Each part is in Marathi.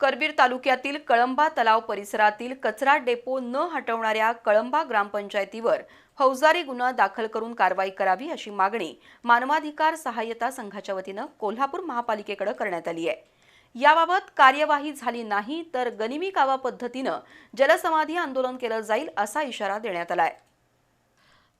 करबीर तालुक्यातील कळंबा तलाव परिसरातील कचरा डेपो न हटवणाऱ्या कळंबा ग्रामपंचायतीवर फौजदारी गुन्हा दाखल करून कारवाई करावी अशी मागणी मानवाधिकार सहाय्यता संघाच्या वतीनं कोल्हापूर महापालिकेकडे करण्यात आली आहे. याबाबत कार्यवाही झाली नाही तर गनिमी कावा पद्धतीनं जलसमाधी आंदोलन केलं जाईल असा इशारा देण्यात आलाय.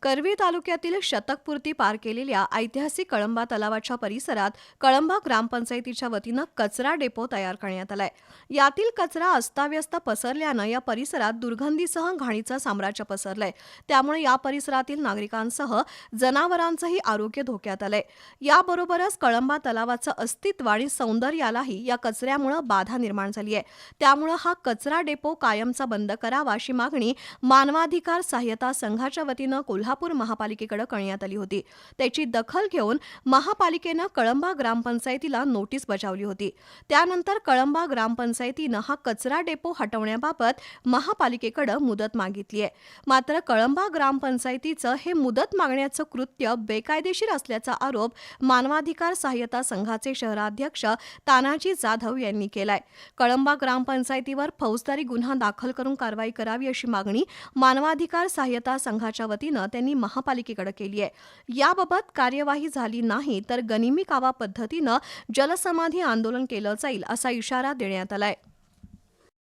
करवीर तालुक्यातील शतकपूर्ती पार केलेल्या ऐतिहासिक कळंबा तलावाच्या परिसरात कळंबा ग्रामपंचायतीच्या वतीनं कचरा डेपो तयार करण्यात आलाय. यातील कचरा अस्ताव्यस्त पसरल्यानं या परिसरात दुर्गंधीसह घाणीचं साम्राज्य पसरलंय. त्यामुळे या परिसरातील नागरिकांसह जनावरांचंही आरोग्य धोक्यात आलंय. याबरोबरच कळंबा तलावाचं अस्तित्व आणि सौंदर्यालाही या कचऱ्यामुळे बाधा निर्माण झाली आहे. त्यामुळे हा कचरा डेपो कायमचा बंद करावा अशी मागणी मानवाधिकार सहाय्यता संघाच्या वतीनं कोल्हापूर महापालिकेकडे करण्यात आली होती. त्याची दखल घेऊन महापालिकेनं कळंबा ग्रामपंचायतीला नोटीस बजावली होती. त्यानंतर कळंबा ग्रामपंचायतीनं हा कचरा डेपो हटवण्याबाबत महापालिकेकडे मुदत मागितली आहे. मात्र कळंबा ग्रामपंचायतीचं हे मुदत मागण्याचं कृत्य बेकायदेशीर असल्याचा आरोप मानवाधिकार सहाय्यता संघाचे शहराध्यक्ष तानाजी जाधव यांनी केलाय. कळंबा ग्रामपंचायतीवर फौजदारी गुन्हा दाखल करून कारवाई करावी अशी मागणी मानवाधिकार सहाय्यता संघाच्या वतीनं त्यांनी महापालिकेकडे केली आहे. याबाबत कार्यवाही झाली नाही तर गनिमी कावा पद्धतीनं जलसमाधी आंदोलन केलं जाईल असा इशारा देण्यात आलाय.